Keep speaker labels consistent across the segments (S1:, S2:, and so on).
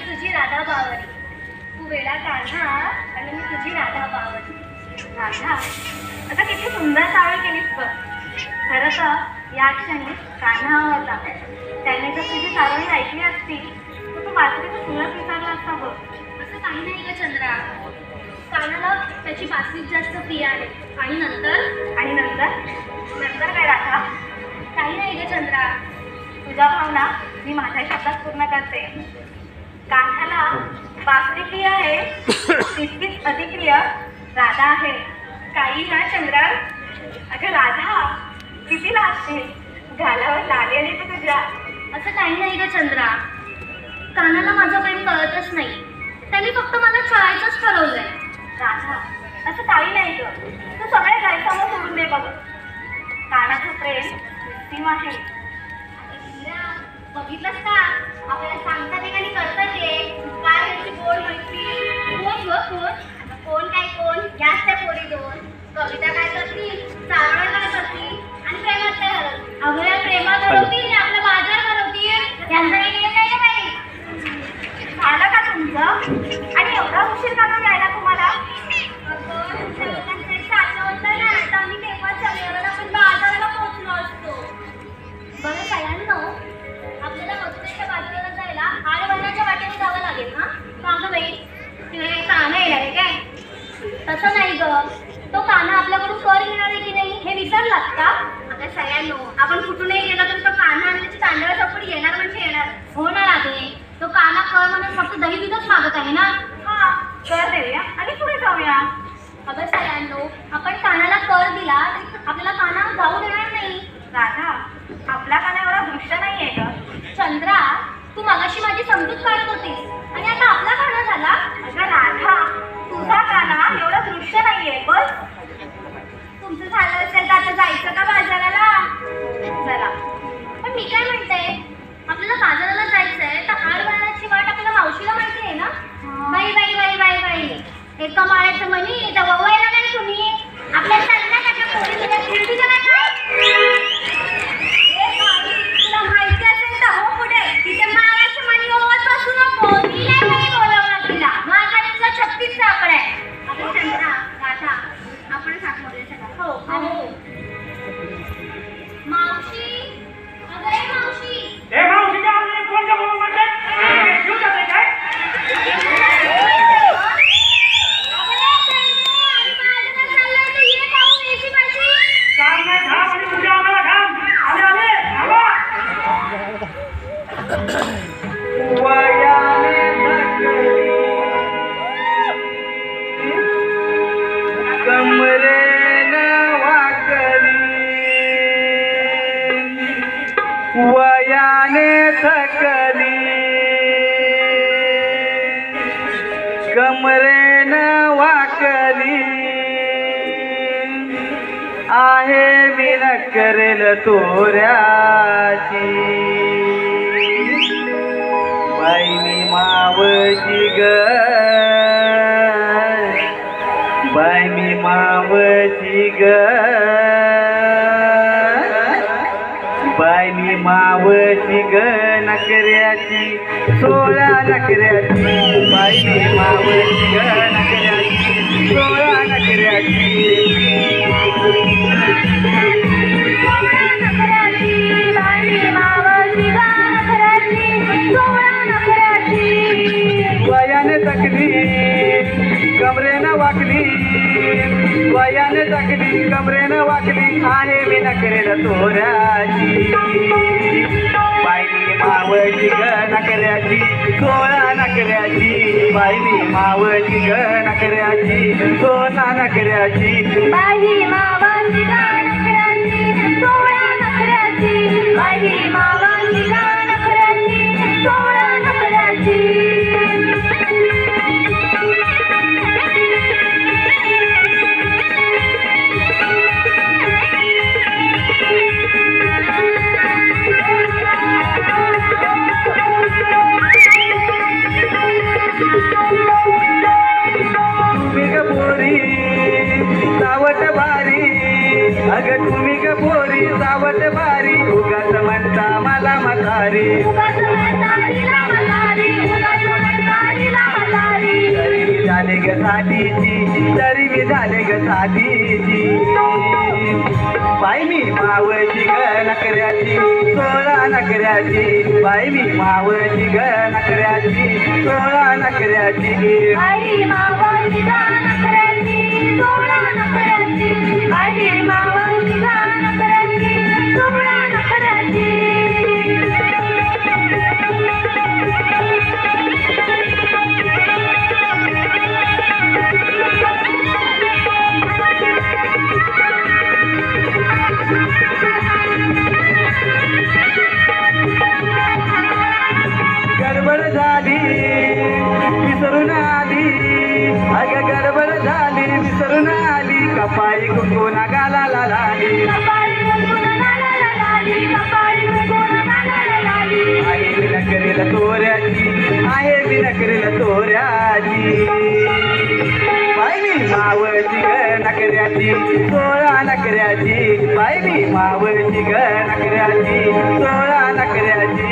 S1: तुझी राधा बावरी तू वेळा काढा आणि मी तुझी राधा बावरी
S2: राधा आता किती सुंदर सावळ केलीस बघ. खरं तर या क्षणी कान्हा होता. त्याने जर तुझी सावळी ऐकली असती. तर तू बासरीचं सुरत विचारला असता बघ.
S1: असं काही नाही ग चंद्रा. कानाला त्याची बासरीच जास्त प्रिय आहे. आणि नंतर?
S2: आणि नंतर? नंतर काय राधा?
S1: काही नाही ग चंद्रा.
S2: तुझ्या भावना मी माझ्या शब्दात पूर्ण करते. कान्हाला बासरी प्रिय आहे. तितकीच अतिप्रिय राधा आहे. काही ना चंद्रा अगं राधा किती लागते घालावर लागेल तू तुझ्या.
S1: असं काही नाही ग चंद्रा. कानाला माझं प्रेम कळतच नाही. त्यांनी फक्त मला छळायचंच ठरवलंय.
S2: राधा असं काही नाही ग. तू सगळे गैरसमज सोडून दे बघ. कानाचं प्रेम आहे.
S1: बघितलंस का? आपल्याला सांगतात ते आणि करतात ते काय त्याची कोण माहिती कोण ग कोण? कोण काय कोण? जास्त त्या पोरी दोन. कविता काय करती? चावणार तू मगाशी माझी समजूत काढत होतीस. आणि आता आपला काना झाला?
S2: अगं राधा तुझा काना एवढा दृष्ट नाहीये बस
S1: तुमचं झालं असेल तर आता जायचं का बाजाराला?
S2: चला.
S1: पण मी काय म्हणते? आपल्याला बाजाराला जायचंय तर आड वळणाची वाट आपल्याला मावशीला माहिती आहे ना? बाई बाई बाई बाई बाई. एका माळ्याचं म्हणी तर ववायला नाही तुम्ही. आपल्या पोरी तुझ्या
S3: कमरेन वाकली आहे विन करेल तोऱ्याची. बाईनी मावची ग. बाईनी मावची ग. बायनी मावची ग नकऱ्याची सोळा नकऱ्याची. बायनी मावची ग सोळा नकऱ्याची. वाकली. वयाने जगली कमरेनं वाकली. आहे मी नकरेल तोऱ्याची बायनी मावळची ग नकऱ्याची सोळा नकऱ्याची बायनी मावळची ग नकऱ्याची सोळा नकऱ्याची
S1: बाई मावाची
S3: अग तुम्ही ग पोरी सावट बारी उगाच म्हणता मला म्हातारी. तरी मी झाले ग साधीची तरी मी झाले ग साधीची बाई मी मावळची ग नकऱ्याची सोळा नकऱ्याची. बाई मी मावळची ग नकऱ्याची सोळा नकऱ्याची. बाई मावळची ग नकऱ्याची सोळा नकऱ्याची.
S1: बाई मावळ गाणं करायची, मावळची ग नकऱ्याची सोळा नकऱ्याची.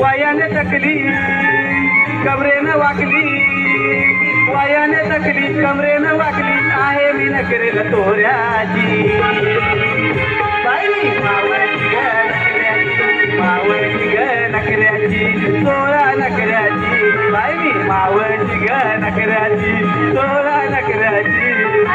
S3: वयाने टकली कमरेनं वाकली. वयाने टकली कमरेनं वाकली आहे मी नकरेल तोऱ्याची. बाई मावळची ग नकऱ्याची मावळची ग नकऱ्याची सोळा नकऱ्याची बाई मी मावळची ग नकऱ्याची सोळा नकऱ्याची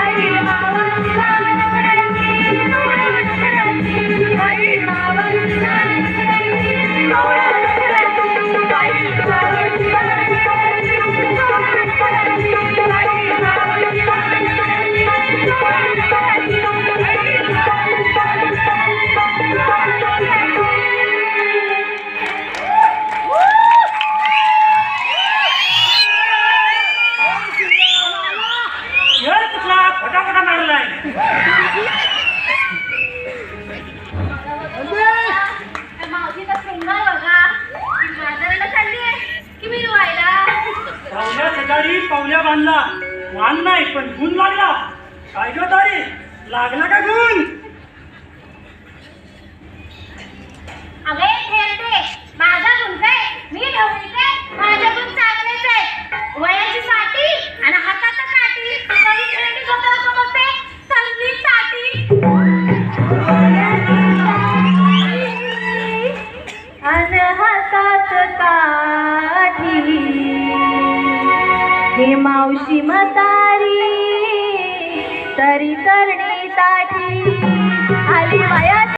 S4: पावल्या बांधला. वान नाही पण गुण लागला. काय गं तारी लागला का गुण?
S1: मावशी म्हातारी तरी करणे साठी आली माया